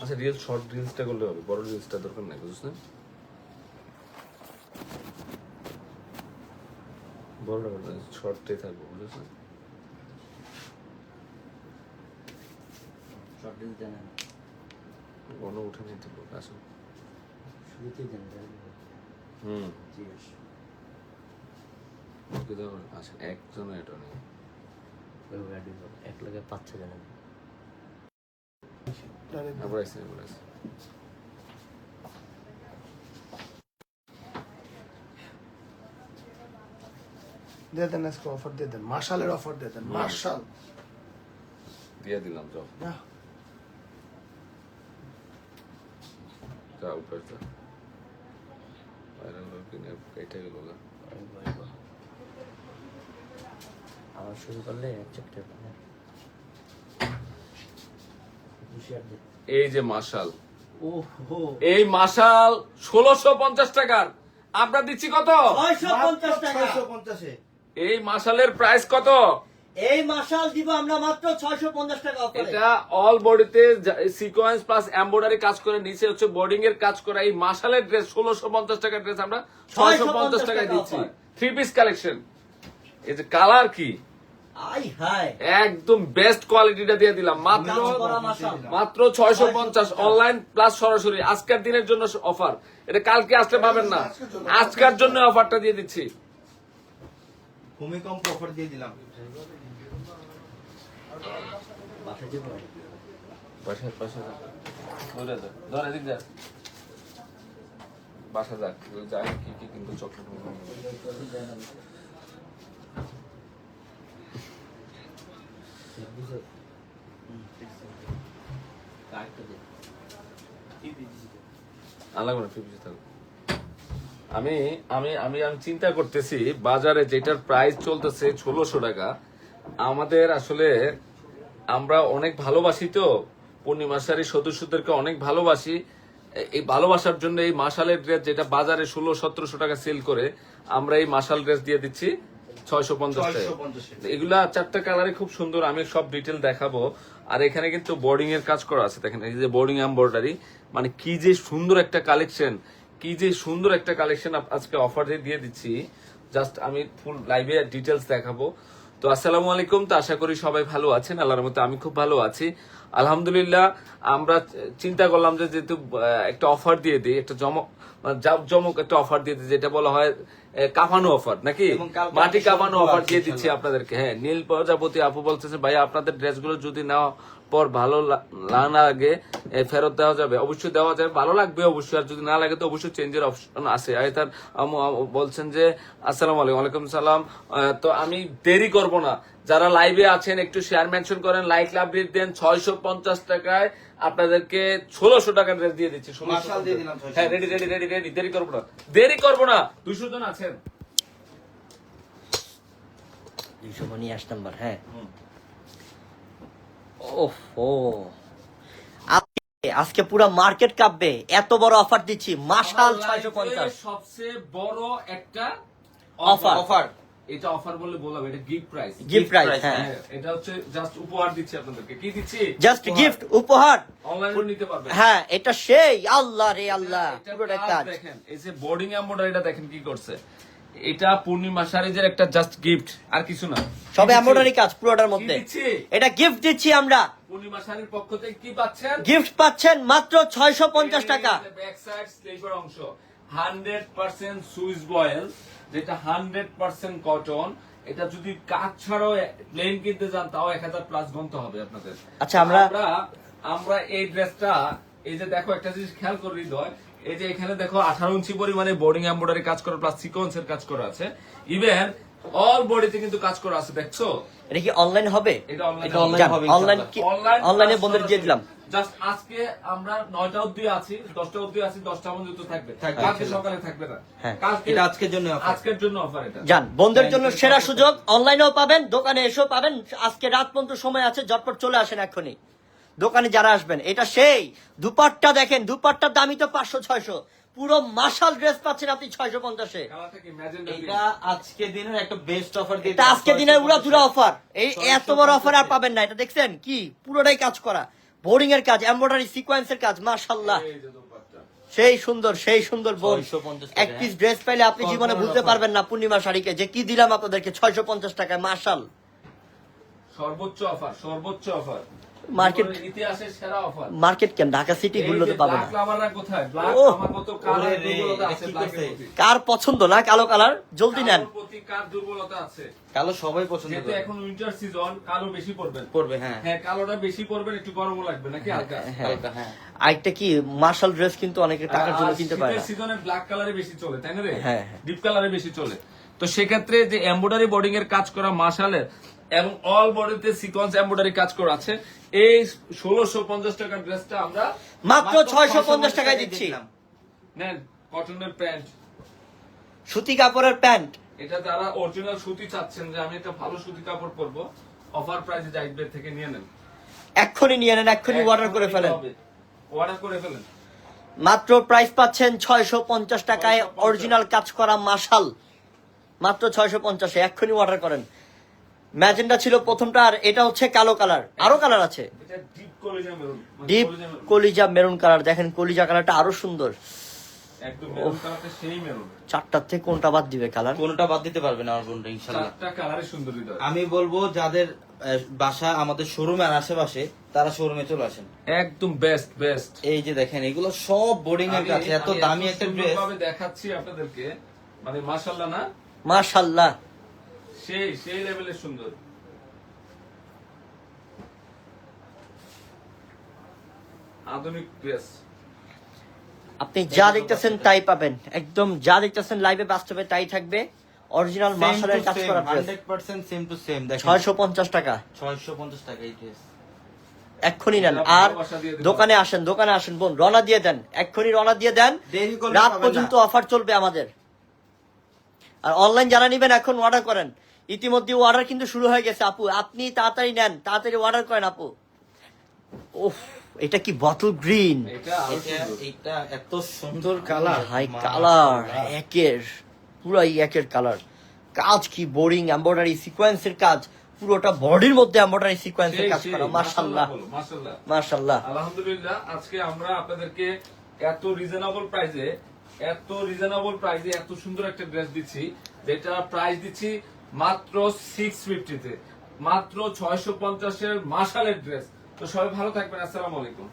আচ্ছা reels short রিলসটা করলে হবে বড় রিলসটা দরকার নাই বুঝছ না করতে শর্টটাই থাকব বুঝছ না শর্ট রিলস দেন না। উঠে নিতে পারব আসো শুরুতেই দেন। হুম জি। ওকে দাও আচ্ছা একজন এটা নেই এক লগে পাঁচ ছয় দিয়ে দেন আজকে অফার দিয়ে দেন মার্শালের অফার দিয়ে দেন মার্শাল দিয়ে দিলাম যাও না যা উপরে যা ভাইরাল কিনে এটা গেল না ওইভাবে। শুরু করলে এক চ্যাপ্টার এই যে মাশাল। ওহো। এই মাশাল ষোলোশো পঞ্চাশ টাকার। আমরা দিচ্ছি কত? এই মাশালের প্রাইস কত? এই মাসাল দিব আমরা মাত্র ছয়শো পঞ্চাশ টাকা অফারে এটা অল বডিতে সিকোয়েন্স প্লাস এমব্রয়ডারি কাজ করে নিচে হচ্ছে বোর্ডিং এর কাজ করা। এই মাশালের ড্রেস ষোলোশো পঞ্চাশ টাকার ড্রেস আমরা ছয়শো পঞ্চাশ টাকায় টাকা দিচ্ছি। থ্রি পিস কালেকশন এই যে কালার কি? একদম বেস্ট কোয়ালিটিটা দিয়ে দিলাম। মাত্র মাত্র ছয়শো পঞ্চাশ অনলাইন প্লাস সরাসরি। আজকের দিনের জন্য অফার এটা কালকে আসলে পাবেন না। আজকের জন্য। অফারটা দিয়ে দিচ্ছি। ভূমিকম্প অফার দিয়ে দিলাম। বাসা যাক যাই কি কি কিন্তু চকলেট আলাদা করে ফিফটি থাকবে আমি আমি আমি আমি চিন্তা করতেছি, বাজারে যেটার প্রাইস চলতেছে ষোলোশো টাকা, আমাদের আসলে আমরা অনেক ভালোবাসি তো পূর্ণিমাশারি সদস্যদেরকে অনেক ভালোবাসি। এই ভালোবাসার জন্য এই মাসালের ড্রেস যেটা বাজারে ষোলো, সতেরোশো টাকা সেল করে, আমরা এই মাসাল ড্রেস দিয়ে দিচ্ছি। ছয়শো পঞ্চাশ এগুলা চারটা কালারে খুব সুন্দর আমি সব ডিটেল দেখাবো। আর এখানে কিন্তু বোর্ডিং এর কাজ করা আছে। দেখেন এই যে বোর্ডিং এমব্রয়ডারি মানে কি যে সুন্দর একটা কালেকশন কি যে সুন্দর একটা কালেকশন আজকে অফার দিয়ে দিচ্ছি। জাস্ট আমি ফুল লাইভে ডিটেলস দেখাবো। তো আসসালামু আলাইকুম তো আশা করি সবাই ভালো আছেন। আল্লাহর মতো আমি খুব ভালো আছি। আলহামদুলিল্লাহ আমরা চিন্তা করলাম যে যেহেতু একটা অফার দিয়ে দিই একটা জমক মানে জমক একটা অফার দিয়ে দিই যেটা বলা হয় কাফানো অফার নাকি? মাটি সুন্দর অফার দিয়ে দিচ্ছি আপনাদেরকে। হ্যাঁ নীল প্রজাপতি আপু বলতেছে ভাই আপনাদের ড্রেসগুলো যদি নেওয়া পর ভালো না লাগে ফেরত দেওয়া যাবে। অবশ্যই দেওয়া যাবে ভালো লাগবে অবশ্যই আর যদি না লাগে তো অবশ্যই চেঞ্জের অপশন আছে। তার বলছেন যে আসসালামু আলাইকুম ওয়ালাইকুম সালাম। তো আমি দেরি করব না। যারা লাইভে আছেন একটু শেয়ার মেনশন করেন লাইক লাভ দেন ছয়শো পঞ্চাশ টাকায় আপনাদেরকে ষোলোশো টাকা ড্রেস দিয়ে দিচ্ছি 1600 মার্শাল দিয়ে দিলাম 650 হ্যাঁ রেডি রেডি রেডি রেডি দেরি করব না। দেরি করব না। দুশো জন আছেন। দুইশো মানি আট নাম্বার হ্যাঁ। ওহো আজকে- আজকে পুরো মার্কেট কাঁপবে। এত বড় অফার দিচ্ছি। মাসাল ছয়শো পঞ্চাশ। সবচেয়ে বড় একটা Offer. অফার এটা অফার বলে বললাম এটা গিফট প্রাইস গিফট প্রাইস হ্যাঁ। এটা হচ্ছে জাস্ট উপহার দিচ্ছি আপনাদেরকে। কি দিচ্ছি? জাস্ট গিফট উপহার। অনলাইনে নিতে পারবেন। হ্যাঁ এটা সেই। আল্লাহ রে আল্লাহ পুরোটা কাজ। দেখেন এই যে বোর্ডিং এমব্রয়ডারিটা দেখেন কি করছে। এটা পূর্ণিমা সারিজের একটা জাস্ট গিফট আর কিছু না। সবে এমব্রয়ডারি কাজ পুরোটার মধ্যে। এটা গিফট দিচ্ছি আমরা। পূর্ণিমা শাড়ির পক্ষ থেকে কি পাচ্ছেন? গিফট পাচ্ছেন মাত্র ছয়শো পঞ্চাশ টাকা। ব্যাক সাইড স্লিপার অংশ। হান্ড্রেড পার্সেন্ট সুইস বয়েল যেটা হান্ড্রেড পার্সেন্ট কটন এটা যদি কাজ ছাড়াও প্লেন কিনতে যান তাও এক হাজার প্লাস গুনতে হবে আপনাদের। আচ্ছা, আমরা- আমরা এই ড্রেসটা এই যে দেখো একটা জিনিস খেয়াল করে হৃদয় এই যে এখানে দেখো আঠারো ইঞ্চি পরিমাণে বোর্ডিং এমব্রয়ডারি কাজ করা প্লাস সিকোয়েন্সের কাজ করা আছে। ইভেন অল বডিতে কিন্তু কাজ করা আছে দেখছ? এটা কি অনলাইন হবে? এটা অনলাইন হবে অনলাইন অনলাইন অনলাইনে বন্ধুদের দিয়ে দিলাম। জাস্ট আজকে আমরা নয়টা অব্দি আছি দশটা অব্দি আছি দশটা পর্যন্ত থাকবে। থাকবে, কালকে সকালে থাকবে না। হ্যাঁ। এটা আজকের জন্য। আজকের জন্য অফার এটা। বন্ধুদের জন্য সেরা সুযোগ অনলাইনেও পাবেন দোকানে এসেও পাবেন। আজকে রাত পর্যন্ত সময় আছে ঝটপট চলে আসেন এখনই দোকানে যারা আসবেন এটা সেই। দুপাট্টা দেখেন দুপাট্টার দামই তো পাঁচশো ছয়শো। পুরো মাসাল ড্রেস পাচ্ছেন আপনি ছয়শো পঞ্চাশে। এটা আজকে দিনের একটা বেস্ট অফার দিয়ে এটা আজকে দিনের উড়া দুরা অফার এই এত বড় অফার আর পাবেন না এটা দেখছেন? কি? পুরোটাই কাজ করা। বোর্ডিং এর কাজ এমব্রয়ডারি সিকোয়েন্সের কাজ মাশাল্লাহ। এই যে দোপাট্টা। সেই সুন্দর সেই সুন্দর বোন এক পিস ড্রেস পাইলে আপনি জীবনে বুঝতে পারবেন না পূর্ণিমা শাড়িকে। যে কি দিলাম আপনাদেরকে ছয়শো পঞ্চাশ টাকায় মার্শাল সর্বোচ্চ অফার সর্বোচ্চ অফার Market- ইতিহাসের সেরা অফার। মার্কেট কেন ঢাকা সিটি গুলোতে পাবে না। কোথায়? ব্ল্যাক আমার মতো কার দুর্বলতা আছে পছন্দ না কালো কালার? জলদি নেন। প্রতি কার দুর্বলতা আছে? কালো সবাই পছন্দ করে। এখন উইন্টার সিজন কালো বেশি পড়বেন পড়বে হ্যাঁ। হ্যাঁ কালোটা বেশি পড়বেন একটু গরমও লাগবে নাকি হালকা? হালকা হ্যাঁ। আরেকটা কি মার্শাল ড্রেস কিন্তু অনেকে টাকার জন্য কিনতে পারে না। সিজনে ব্ল্যাক কালারে বেশি চলে তাই না রে? হ্যাঁ, হ্যাঁ। ডিপ কালারে বেশি চলে। তো সেক্ষেত্রে যে এমব্রয়ডারি বোর্ডিং এর কাজ করা মাসালের এবং অল বডিতে সিকোয়েন্স এমব্রয়ডারি কাজ করা আছে। এই ষোলোশো পঞ্চাশ টাকার ড্রেসটা আমরা মাত্র ছয়শো পঞ্চাশ 650 টাকায় দিচ্ছি। নেন কটনের প্যান্ট সুতি কাপড়ের প্যান্ট এটা যারা অরিজিনাল সুতি চাচ্ছেন যে আমি একটা ভালো সুতি কাপড় পরবো অফার প্রাইসে জাইডবের থেকে নিয়ে নেন। এক্ষুনি নিয়ে নেন এক্ষুনি অর্ডার করে ফেলেন। অর্ডার করে ফেলেন। মাত্র প্রাইস পাচ্ছেন ছয়শো পঞ্চাশ টাকায় অরিজিনাল কাজ করা মাশাল। মাত্র ছয়শো পঞ্চাশে এক্ষুনি অর্ডার করেন। ম্যাজেন্ডা ছিল প্রথমটা আর এটা হচ্ছে কালো কালার। আরও কালার আছে। ডিপ কলিজা মেরুন ডিপ কলিজা মেরুন কালার। দেখেন কলিজা কালারটা আরও সুন্দর। একদম মেরুন কালারটা সেই মেরুন চারটার থেকে কোনটা বাদ দিবে কালার? কোনটা বাদ দিতে পারবে না আমার বোনটা ইনশাল্লাহ সুন্দর আমি বলব যাদের বাসা আমাদের শোরুমের আশেপাশে তারা শোরুমে চলে আসেন। একদম বেস্ট বেস্ট এই যে দেখেন এগুলো সব বোর্ডিং এর কাছে এত দামি একটা ড্রেস ভাবে দেখাচ্ছি আপনাদেরকে। মানে মাশাল্লাহ না? মাশাল্লাহ সেই সেই লেভেলের সুন্দর। আধুনিক ড্রেস আপনি যা দেখতেছেন তাই পাবেন। একদম যা দেখতেছেন লাইভে বাস্তবে তাই থাকবে। অরিজিনাল মার্শালের কাজ করা dress hundred percent same to same দেখেন। ছয়শো পঞ্চাশ টাকা। ছয়শো পঞ্চাশ টাকা এই ড্রেস এক্ষুনি নেন। আর দোকানে আসেন দোকানে আসেন বোন রওনা দিয়ে দেন। এক্ষুনি রনা দিয়ে দেন। রাত পর্যন্ত অফার চলবে আমাদের। আর অনলাইন যারা নিবেন এখন অর্ডার করেন। ইতিমধ্যে অর্ডার কিন্তু শুরু হয়ে গেছে আপু। আপনি তাড়াতাড়ি নেন তাড়াতাড়ি অর্ডার করেন আপু। ওফ এটা কি বটল গ্রিন এটা আরও এটা সুন্দর। এটা এত সুন্দর কালার হাই কালার একের পুরাই একের কালার কাজ কি বোরিং এমব্রয়ডারি সিকোয়েন্সের কাজ। পুরোটা বডির মধ্যে এমব্রয়ডারি সিকোয়েন্সের কাজ করা। মাশাআল্লাহ মাশাআল্লাহ আলহামদুলিল্লাহ আজকে আমরা আপনাদেরকে এত রিজনেবল প্রাইসে এত রিজনেবল প্রাইসে এত সুন্দর একটা ড্রেস দিচ্ছি যেটা প্রাইস দিচ্ছি মাত্র সিক্স ফিফটিতে মাত্র ছয়শো পঞ্চাশের মাসালের ড্রেস তো সবাই ভালো থাকবেন। আসসালামু আলাইকুম।